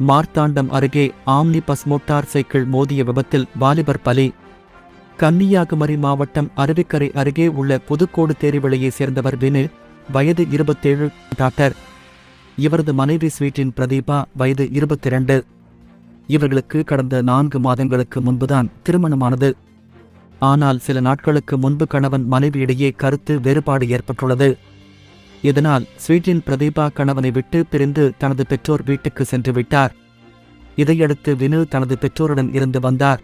மார்த்தாண்டம் அருகே omni bus motor cycle மோதிய விபத்தில் வாலிபர் பலி. கன்னியாகுமரி மாவட்டம் அருவிக்கரை அருகே உள்ள புதுக்கோடு தேரிவிளையைச் சேர்ந்தவர் வினு வயது இருபத்தேழு டாக்டர். இவரது மனைவி ஸ்வீட்டின் பிரதீபா வயது இருபத்தி இரண்டு இவர்களுக்கு கடந்த நான்கு மாதங்களுக்கு முன்புதான் திருமணமானது. ஆனால் சில நாட்களுக்கு முன்பு கணவன் மனைவியிடையே கருத்து வேறுபாடு ஏற்பட்டுள்ளது. இதனால் ஸ்வீட்டின் பிரதீபா கணவனை விட்டு பிரிந்து தனது பெற்றோர் வீட்டுக்கு சென்று விட்டார். இதையடுத்து வினு தனது பெற்றோருடன் இருந்து வந்தார்.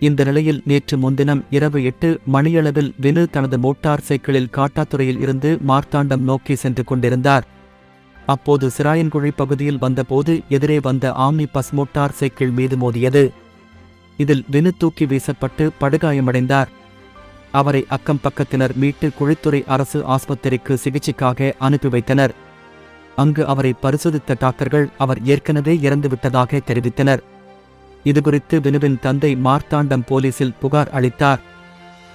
இந்த நிலையில் நேற்று முன்தினம் இரவு எட்டு மணியளவில் வினு தனது மோட்டார் சைக்கிளில் காட்டாத்துறையில் இருந்து மார்த்தாண்டம் நோக்கி சென்று கொண்டிருந்தார். அப்போது சிராயன்குழி பகுதியில் வந்தபோது எதிரே வந்த ஆம்னி பஸ் மோட்டார் சைக்கிள் மீது மோதியது. இதில் வினு தூக்கி வீசப்பட்டு படுகாயமடைந்தார். அவரை அக்கம் பக்கத்தினர் மீட்டு குழித்துறை அரசு ஆஸ்பத்திரிக்கு சிகிச்சைக்காக அனுப்பி வைத்தனர். அங்கு அவரை பரிசோதித்த டாக்டர்கள் அவர் ஏற்கனவே இறந்துவிட்டதாக தெரிவித்தனர். இதுகுறித்து வினுவின் தந்தை மார்த்தாண்டம் போலீசில் புகார் அளித்தார்.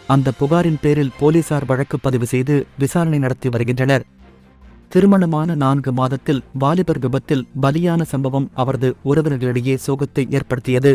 அந்த புகாரின் பேரில் போலீசார் வழக்கு பதிவு செய்து விசாரணை நடத்தி வருகின்றனர். திருமணமான நான்கு மாதத்தில் வாலிபர் விபத்தில் பலியான சம்பவம் அவரது உறவினர்களிடையே சோகத்தை ஏற்படுத்தியது.